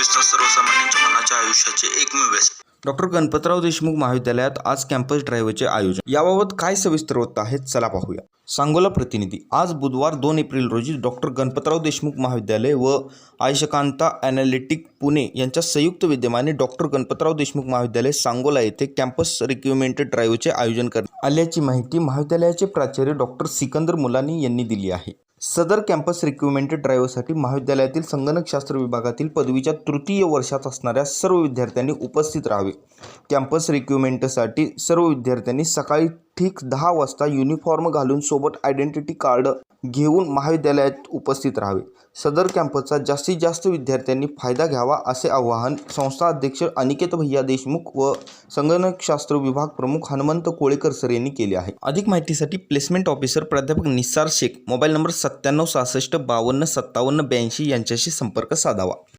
असतात सर्वसामान्यांच्या मनाच्या आयुष्याचे एकमेव व्यसन. डॉक्टर गणपतराव देशमुख महाविद्यालयात आज कॅम्पस ड्राईव्हचे आयोजन. याबाबत काय सविस्तर होत आहेत चला पाहूया. सांगोला प्रतिनिधी. आज बुधवार दोन एप्रिल रोजी डॉक्टर गणपतराव देशमुख महाविद्यालय व आयशकांता ॲनालिटिक पुणे यांच्या संयुक्त विद्यमाने डॉक्टर गणपतराव देशमुख महाविद्यालय सांगोला येथे कॅम्पस रिक्युमेंट ड्राईव्हचे आयोजन करण्यात आल्याची माहिती महाविद्यालयाचे प्राचार्य डॉक्टर सिकंदर मुलानी यांनी दिली आहे. सदर कॅम्पस रिक्रुटमेंट ड्राईव्हसाठी महाविद्यालयातील संगणकशास्त्र विभागातील पदवीच्या तृतीय वर्षात असणाऱ्या सर्व विद्यार्थ्यांनी उपस्थित राहावे. कॅम्पस रिक्रुटमेंटसाठी सर्व विद्यार्थ्यांनी सकाळी ठीक दहा वाजता युनिफॉर्म घालून सोबत आयडेंटिटी कार्ड घेऊन महाविद्यालयात उपस्थित राहावे. सदर कॅम्पसचा जास्तीत जास्त विद्यार्थ्यांनी फायदा घ्यावा असे आवाहन संस्था अध्यक्ष अनिकेत भैया देशमुख व संगणकशास्त्र विभाग प्रमुख हनुमंत कोळेकर सर यांनी केले आहे. अधिक माहितीसाठी प्लेसमेंट ऑफिसर प्राध्यापक निसार शेख मोबाईल नंबर सत्त्याण्णव सहासष्ट बावन्न सत्तावन्न ब्याऐंशी यांच्याशी संपर्क साधावा.